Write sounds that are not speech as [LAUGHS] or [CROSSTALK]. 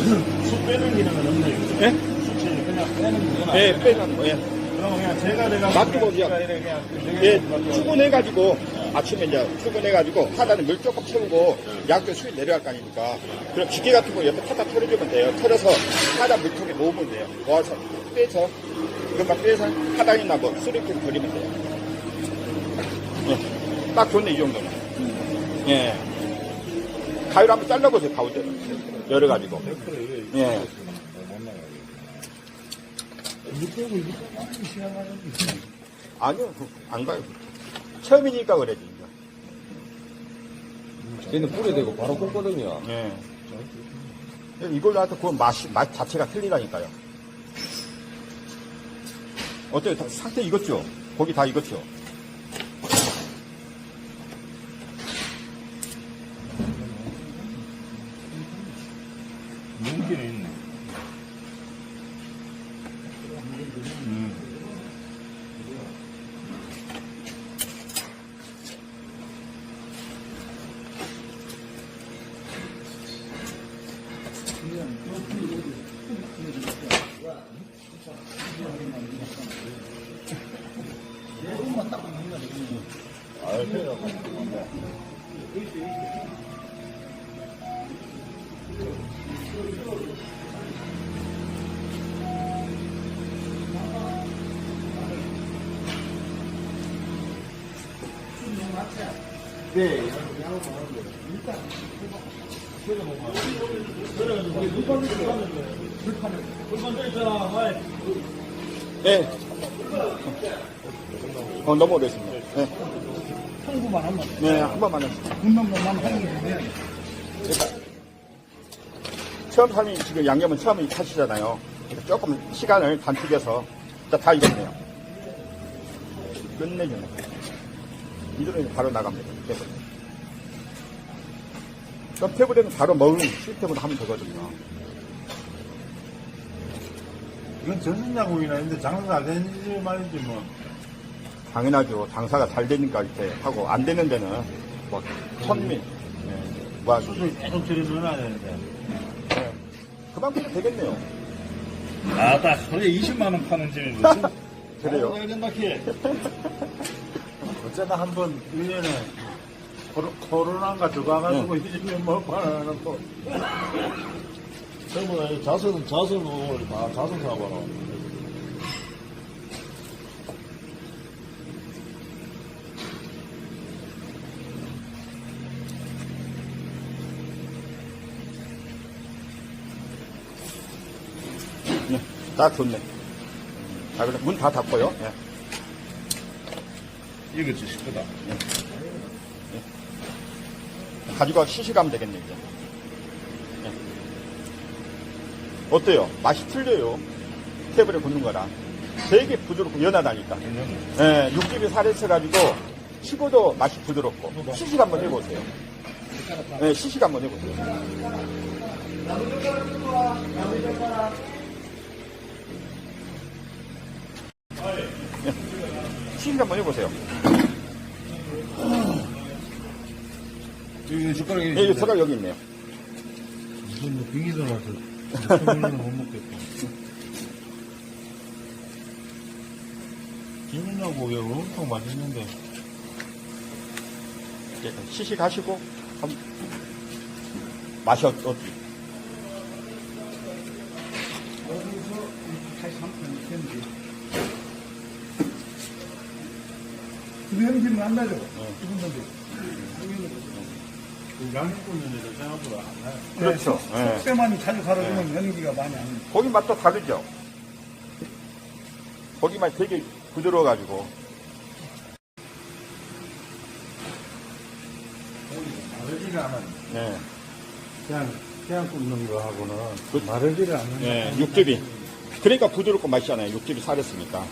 쑥 빼는 기능은 없네요. 예? 그냥 빼는. 예, 빼는 거, 예. 그럼 그냥 제가 내가 놔두고 그냥. 그냥 예, 출근해가지고, 아침에 이제 출근해가지고, 하단에 물 조금 채우고, 약도 수위 내려갈 거 아닙니까? 그럼 기계 같은 거 옆에 타다 털어주면 돼요. 털어서 하단 물통에 놓으면 돼요. 모아서 빼서, 그것만 빼서 하단이나 뭐, 쓰레기통 버리면 돼요. 예, 딱 좋네, 이 정도면. 예. 가위로 한번 잘라보세요, 가운데로. 열어가지고. 예. 아니요, 그, 안 가요. 처음이니까 그래지. 얘는 뿌려 대고 바로 꽂거든요. 예. 이걸로 하여튼 그 맛이, 맛 자체가 틀리다니까요. 어때요? 다- 상태 익었죠? 고기 다 익었죠? 윤기는 있네. 예. 어, 너무 오래했습니다. 예. 한국만 하면 네, 한 번만 했습니다. 하는 게 돼야 처음 삶이 지금 양념은 처음 하시잖아요. 그러니까 조금 시간을 단축해서 자, 다 익었네요. 끝내주네. 이대로 바로 나갑니다. 계속. 그럼 테이블에는 바로 먹는 시스템으로 하면 되거든요. 이건 전신자국이나 있는데 장사 안 되는지 말인지 뭐. 당연하죠. 장사가 잘 되니까 이렇게 하고 안 되는 데는 뭐 천민, 예, 뭐 수술 계속 들여넣어야 되는데. 예. 그만큼 되겠네요. 아, 딱 소리 20만 원 파는 집이 무슨. [LAUGHS] 그래요? [LAUGHS] 어쩌다 한 번 1년에 코로, 코로나가 들어와가지고 이 집에 뭐 팔아는 또. 전부 다 자선, 자선을 다 자선 사봐라. 네, 딱 좋네. 자, 그럼 문다 닫고요. 예. 이거 진짜 크다. 가지고 시식하면 되겠네, 이제. 예. 어때요? 맛이 틀려요. 테이블에 굽는 거랑. 되게 부드럽고 연하다니까. 예, 육즙이 살에 쳐가지고 식어도 맛이 부드럽고. 시식 한번 해보세요. 예, 시식 한번 해보세요. 예, 시식 한번 해보세요. 여기 숟가락이. 예, 이 숟가락 여기 있네요. 무슨 뭐 빙이 들어가서 소금을 못 먹겠다. [LAUGHS] 김은하고 여기 엄청 맛있는데. 이제 시식하시고 한 맛이 어 떻게 그 연기는 안 나죠? 양육군인데도 생각보다 안 나요. 그렇죠. 예. 속세만 자주 갈아주면 연기가 많이 안 나요. 고기 맛도 다르죠. 고기 맛이 되게 부드러워가지고 마르지가 않아요. 예, 그냥, 그냥 굽는 거하고는 그- 마르지를 않는 예, 육즙이 그러니까 부드럽고 맛있잖아요. 육즙이 살았으니까